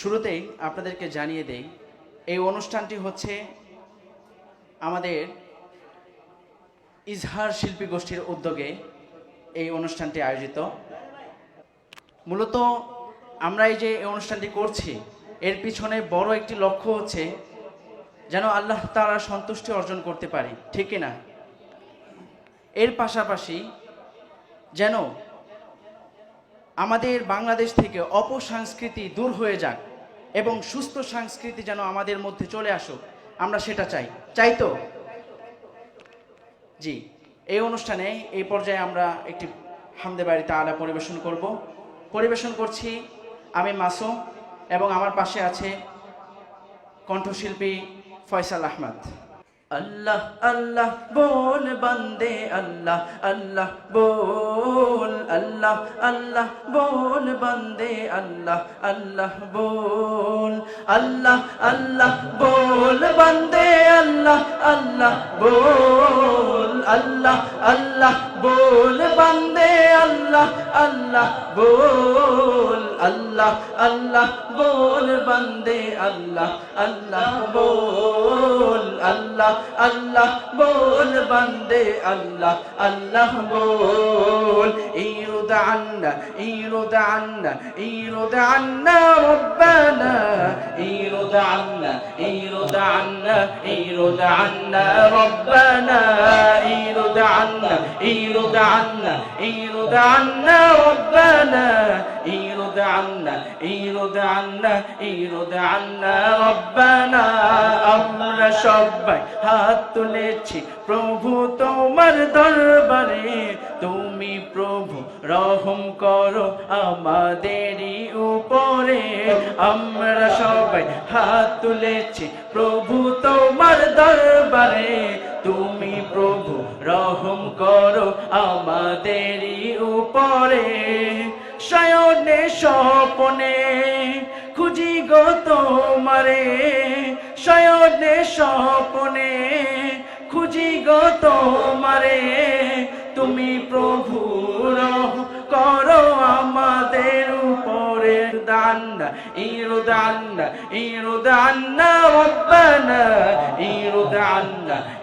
শুরুতেই আপনাদেরকে জানিয়ে দেই, এই অনুষ্ঠানটি হচ্ছে আমাদের ইজহার শিল্পী গোষ্ঠীর উদ্যোগে এই অনুষ্ঠানটি আয়োজিত। মূলত আমরা এই যে এই অনুষ্ঠানটি করছি, এর পিছনে বড় একটি লক্ষ্য হচ্ছে যেন আল্লাহ তারা সন্তুষ্টি অর্জন করতে পারি, ঠিক না এর পাশাপাশি যেন আমাদের বাংলাদেশ থেকে অপসংস্কৃতি দূর হয়ে যাক এবং সুস্থ সংস্কৃতি যেন আমাদের মধ্যে চলে আসুক, আমরা সেটা চাই। চাই তো? জি, এই অনুষ্ঠানে এই পর্যায়ে আমরা একটি হামদে বাড়ি তালা পরিবেশন করব। পরিবেশন করছি আমি মাসুম এবং আমার পাশে আছে কণ্ঠশিল্পী ফয়সাল আহমদ। আল্লাহ আল্লাহ, বল বন্দে, আল্লাহ আল্লাহ, বল আল্লাহ আল্লাহ বল বন্দে আল্লাহ আল্লাহ বল আল্লাহ আল্লাহ বল বন্দে আল্লাহ আল্লাহ বল। আল্লাহ আল্লাহ বল বন্দে, আল্লাহ আল্লাহ বল, আল্লাহ আল্লাহ বল বন্দে, আল্লাহ আল্লাহ বল, আল্লাহ আল্লাহ বল বন্দে, আল্লাহ আল্লাহ বল। ইরুদ আন্না ইরুদ আন্না ইরুদ আন্না রব্বানা, ইরুদ আন্না ইরুদ আন্না ইরুদ আন্না রব্বানা ইরুদ আন্না ইরুদ আন্না ইরুদ আন্না রব্বানা আমরা সবাই হাত তুলেছি, প্রভু তোমার দরবারে। তুমি প্রভু, রহম করো আমাদেরই উপরে। আমরা সবাই হাত তুলেছি, প্রভু তোমার দরবারে। তুমি রহম করো আমাদেরই উপরে। শয়নে স্বপনে খুঁজি গো তোমারে। শয়নে স্বপনে খুঁজি গো তোমারে। তুমি প্রভু, রহ করো আমাদের উপরে। দান্না ইরুদান্না ইরুদান্না রব্বানা।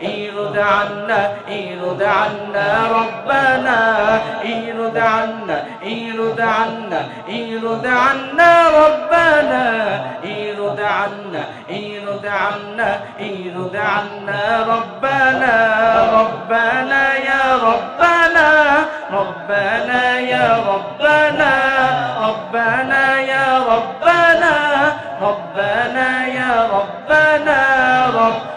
إيرد عنا إيرد عنا ربنا إيرد عنا إيرد عنا إيرد عنا ربنا إيرد عنا إيرد عنا إيرد عنا ربنا ربنا يا ربنا ربنا يا ربنا ربنا يا ربنا ربنا يا ربنا ربنا